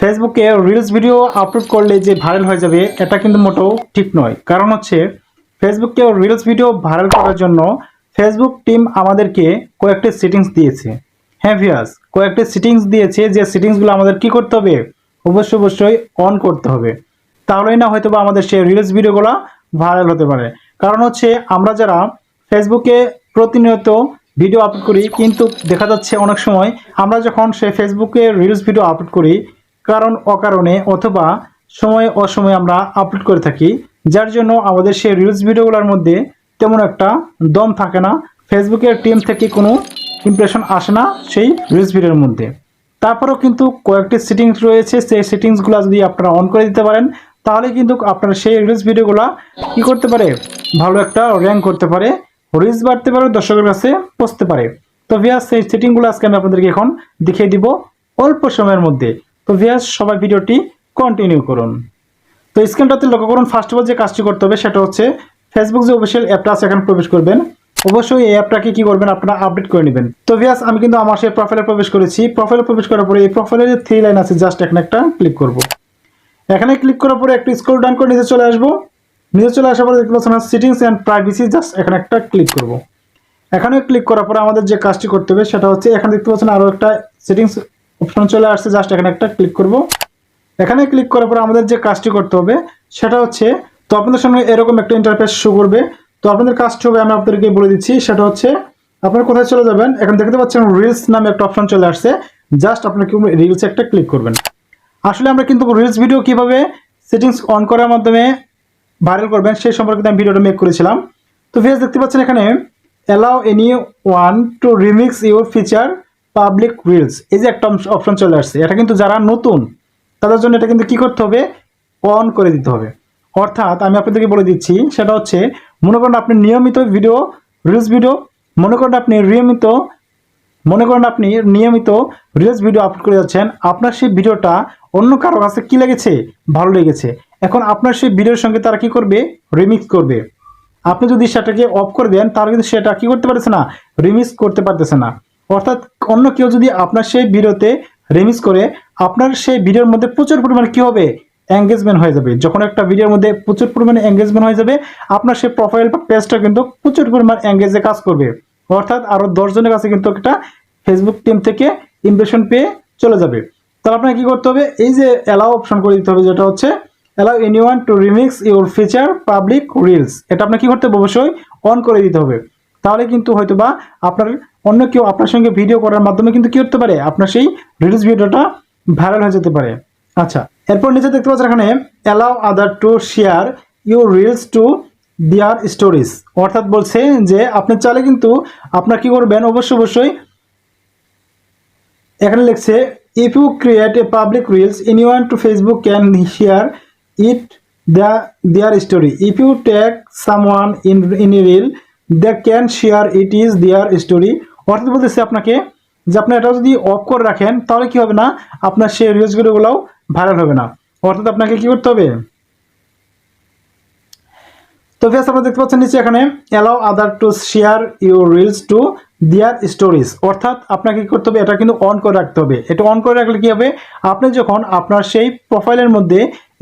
ফেসবুকে reels video upload করলে যে ভাইরাল হয়ে যাবে, এটা কিন্তু মোটেও ঠিক নয়। কারণ হচ্ছে, ফেসবুককে রিলস ভিডিও ভাইরাল করার জন্য ফেসবুক টিম আমাদেরকে কয়েকটি সেটিংস দিয়েছে। হ্যাঁ ভিয়াস কয়েকটি সেটিংস দিয়েছে যে সেটিংসগুলো আমাদের কি করতে হবে? অবশ্যই অবশ্যই অন করতে হবে। তাহলেই না হয়তো বা আমাদের সেই রিলস ভিডিওগুলো ভাইরাল হতে পারে। কারণ হচ্ছে, আমরা যারা ফেসবুকে প্রতিনিয়ত ভিডিও আপলোড করি, কিন্তু দেখা যাচ্ছে অনেক সময় আমরা যখন সে ফেসবুকে রিলস ভিডিও আপলোড করি কারণ অকারণে অথবা সময় অসময়ে আমরা আপলোড করে থাকি, যার জন্য আমাদের সেই রিলস ভিডিওগুলোর মধ্যে তেমন একটা দম থাকে না। ফেসবুকের টিম থেকে কোনো ইমপ্রেশন আসে না সেই রিলস ভিডিওর মধ্যে। তারপরেও কিন্তু কয়েকটি সেটিংস রয়েছে, সেই সেটিংসগুলো যদি আপনারা অন করে দিতে পারেন, তাহলে কিন্তু আপনার সেই রিলস ভিডিওগুলো কি করতে পারে? ভালো একটা র্যাঙ্ক করতে পারে রিলস বাড়তে পারে, দর্শকের কাছে পৌঁছতে পারে। তো ভিয়াস সেই সেটিংগুলো আজকে আমি আপনাদেরকে এখন দেখিয়ে দিব অল্প সময়ের মধ্যে। তো ভিয়াস সবাই ভিডিওটি কন্টিনিউ করুন। তো স্ক্রিনটাতে লক্ষ্য করুন ফার্স্ট অফ অল যে কাজটি করতে হবে সেটা হচ্ছে ফেসবুক যে অফিসিয়াল অ্যাপটা আছে, এখানে প্রবেশ করবেন। অবশ্যই এই অ্যাপটাকে কি করবেন, আপনারা আপডেট করে নেবেন। তো ভিয়াস আমি কিন্তু আমার সেই প্রোফাইলে প্রবেশ করেছি। প্রোফাইলে প্রবেশ করার পরে এই প্রোফাইলে যে থ্রি লাইন আছে জাস্ট এখানে একটা ক্লিক করব। এখানে ক্লিক করার পরে একটু স্ক্রল ডাউন করে নিচে চলে আসব। নিচে চলে আসার পরে দেখতে পাচ্ছেন সেটিংস অ্যান্ড প্রাইভেসি জাস্ট এখানে একটা ক্লিক করব। এখানে ক্লিক করার পরে আমাদের যে কাজটি করতে হবে সেটা হচ্ছে, এখানে দেখতে পাচ্ছেন আরও একটা সেটিংস অপশন চলে আসছে জাস্ট এখানে একটা ক্লিক করব। এখানে ক্লিক করার পরে আমাদের যে কাজটি করতে হবে, সেটা হচ্ছে, তো আপনাদের সামনে এরকম একটা ইন্টারফেস শো করবে। তো আপনাদের কাজটি হবে, আমি আপনাদেরকে বলে দিচ্ছি, সেটা হচ্ছে, আপনারা কোথায় চলে যাবেন? এখন দেখতে পাচ্ছেন রিলস নামে একটা অপশন চলে আসছে। জাস্ট আপনারা কি রিলস একটা ক্লিক করবেন। আসলে আমরা কিন্তু রিলস ভিডিও কীভাবে সেটিংস অন করার মাধ্যমে ভাইরাল করবেন, সেই সম্পর্কে আমি ভিডিওটা মেক করেছিলাম। তো ভিএস দেখতে পাচ্ছেন এখানে allow anyone to remix your feature public reels এই যে একটা অপশন চলে আসছে, এটা কিন্তু যারা নতুন, তাদের জন্য এটা কিন্তু কি করতে হবে? অন করে দিতে হবে। অর্থাৎ আমি আপনাদেরকে বলে দিচ্ছি, সেটা হচ্ছে, মনে করেন আপনি নিয়মিত ভিডিও রিলস ভিডিও মনে করেন আপনি নিয়মিত, মনে করেন আপনি নিয়মিত রিলস ভিডিও আপলোড করে যাচ্ছেন, আপনার সেই ভিডিওটা অন্য কারও কাছে কি লেগেছে? ভালো লেগেছে। এখন আপনার সেই ভিডিওর সঙ্গে তারা কি করবে? রিমিক্স করবে। আপনি যদি সেটাকে অফ করে দেন, তাহলে কিন্তু সেটা কি করতে পারতেছে না? রিমিক্স করতে পারতেছে না। অর্থাৎ অন্য কেউ যদি আপনার সেই ভিডিওতে রিমিক্স করে, আপনার সেই ভিডিওর মধ্যে প্রচুর পরিমাণে কী হবে? এঙ্গেজমেন্ট হয়ে যাবে। যখন একটা ভিডিওর মধ্যে প্রচুর পরিমাণে এঙ্গেজমেন্ট হয়ে যাবে, আপনার সেই প্রোফাইল বা পেজটা কিন্তু প্রচুর পরিমাণ এঙ্গেজে কাজ করবে। অর্থাৎ আরও দশজনের কাছে কিন্তু একটা ফেসবুক টিম থেকে ইমপ্রেশন পেয়ে চলে যাবে। তাহলে আপনাকে কী করতে হবে? এই যে অ্যালাউ অপশন করে দিতে হবে, যেটা হচ্ছে allow anyone to remix your feature public reels এটা আপনাকে কি করতে হবে? অবশ্যই অন করে দিতে হবে। তাহলে কিন্তু হয়তো বা আপনার অন্য কেউ আপনার সঙ্গে ভিডিও করার মাধ্যমে কিন্তু কি করতে পারে? আপনার সেই রিলস ভিডিওটা ভাইরাল হয়ে যেতে পারে। আচ্ছা এরপর নিচে দেখতে পাচ্ছেন এখানে allow other to share your reels to their stories অর্থাৎ বলছে যে, আপনি চাইলে কিন্তু আপনার কি করবেন? অবশ্যই অবশ্যই এখানে লিখছে if you create a public reels anyone to Facebook can share it the their story if you tag someone in in reel the can share it is their story অর্থাৎ বলতেছে আপনাকে? যে আপনি এটা যদি অফ করে রাখেন, তাহলে কি হবে না? আপনার সেই রিলসগুলোগুলোও ভাইরাল হবে না। অর্থাৎ আপনাকে কি করতে হবে? তো ফেস আপনারা দেখতে পাচ্ছেন নিচে এখানে allow other to share your reels to their stories অর্থাৎ আপনাকে কি করতে হবে? এটা কিন্তু অন করে রাখতে হবে। এটা অন করে রাখলে কি হবে? আপনি যখন আপনার সেই প্রোফাইলের মধ্যে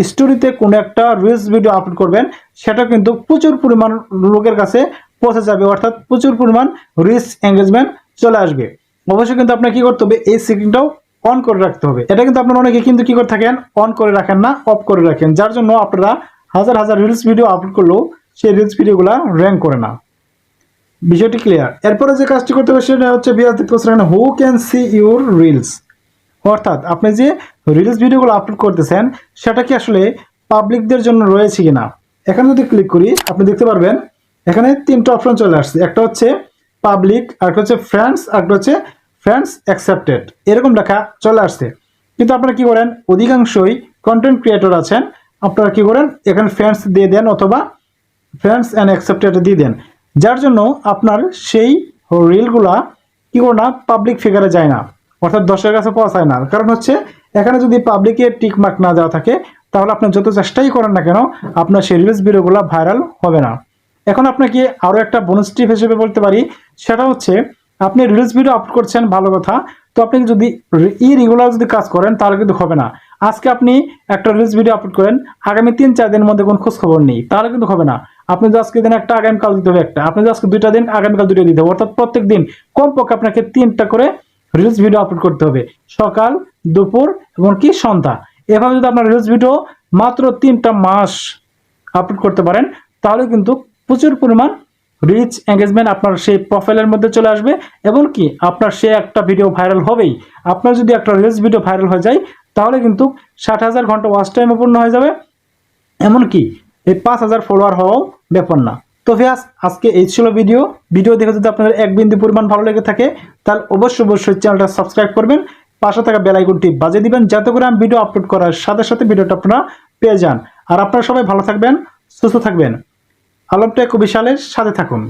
স্টোরিতে কোনো একটা রিলস ভিডিও আপলোড করবেন, সেটা কিন্তু প্রচুর পরিমাণ লোকের কাছে পৌঁছে যাবে। অর্থাৎ প্রচুর পরিমাণ রিচ এঙ্গেজমেন্ট চলে আসবে। অবশ্যই কিন্তু আপনার কি করতে হবে? এই সেটিংটাও অন করে রাখতে হবে। এটা কিন্তু আপনারা অনেকে কিন্তু কি করে থাকেন? অন করে রাখেন না অফ করে রাখেন। যার জন্য আপনারা হাজার হাজার রিলস ভিডিও আপলোড করলেও সেই রিলস ভিডিওগুলো র্যাঙ্ক করে না। বিষয়টি ক্লিয়ার এরপরে যে কাজটি করতে হবে সেটা হচ্ছে who can see your reels অর্থাৎ আপনি যে রিলস ভিডিওগুলো আপলোড করতেছেন, সেটা কি আসলে পাবলিকদের জন্য রয়েছে কিনা? এখানে যদি ক্লিক করি, আপনি দেখতে পারবেন এখানে তিনটা অপশন চলে আসছে। একটা হচ্ছে পাবলিক আরেকটা হচ্ছে ফ্রেন্ডস আরেকটা হচ্ছে ফ্রেন্ডস অ্যাকসেপ্টেড এরকম লেখা চলে আসছে। কিন্তু আপনারা কি করেন? অধিকাংশই কন্টেন্ট ক্রিয়েটর আছেন। আপনারা কি করেন? এখানে ফ্রেন্ডস দিয়ে দেন অথবা ফ্রেন্ডস অ্যান্ড অ্যাকসেপ্টেড দিয়ে দেন। যার জন্য আপনার সেই রিলগুলা কি করে না পাবলিক ফিগারে যায় না। অর্থাৎ দশের কাছে পৌঁছায় না। কারণ হচ্ছে এখানে যদি পাবলিকের টিক মার্ক না দেওয়া থাকে, তাহলে আপনি যত চেষ্টাই করেন না কেন, আপনার সেই রিলস ভিডিওগুলো ভাইরাল হবে না। এখন আপনাকে আরও একটা বোনাস টিপ হিসেবে বলতে পারি, সেটা হচ্ছে আপনি রিলস ভিডিও আপলোড করছেন, ভালো কথা। তো আপনি যদি ই রেগুলার যদি কাজ করেন, তাহলে কিন্তু হবে না। আজকে আপনি একটা রিলস ভিডিও আপলোড করেন, আগামী তিন, চার দিনের মধ্যে কোনো খোঁজখবর নেই, তাহলে কিন্তু হবে না। আপনি যদি আজকে দিন একটা আগামীকাল দিতে হবে একটা। আপনি যদি আজকে দুইটা দিন আগামীকাল দুটো দিতে হবে। অর্থাৎ প্রত্যেক দিন কমপক্ষে আপনাকে তিনটা করে রিলস ভিডিও আপলোড করতে হবে। সকাল, দুপুর এবং কি সন্ধ্যা। এভাবে যদি আপনার রিলস ভিডিও মাত্র তিনটা মাস আপলোড করতে পারেন, তাহলে কিন্তু প্রচুর পরিমাণ রিচ এঙ্গেজমেন্ট আপনার সেই প্রোফাইলের মধ্যে চলে আসবে। এবং কি, আপনার সে একটা ভিডিও ভাইরাল হবেই। আপনার যদি একটা রিলস ভিডিও ভাইরাল হয়ে যায়, তাহলে কিন্তু ষাট হাজার ঘণ্টা ওয়াচ টাইম পূর্ণ হয়ে যাবে। এমনকি এই পাঁচ হাজার ফলোয়ার হওয়াও ব্যাপার না। তো ভিয়াস, আজকে এই ছিল ভিডিও ভিডিও দেখে যদি আপনাদের এক বিন্দু পরিমাণ ভালো লেগে থাকে, তাহলে অবশ্যই অবশ্যই চ্যানেলটা সাবস্ক্রাইব করবেন। পাশে থাকা বেল আইকনটি বাজিয়ে দিবেন, যাতে করে আমি ভিডিও আপলোড করার সাথে সাথে ভিডিওটা আপনারা পেয়ে যান। আর আপনারা সবাই ভালো থাকবেন, সুস্থ থাকবেন। আলম টেক বিশালের সাথে থাকুন।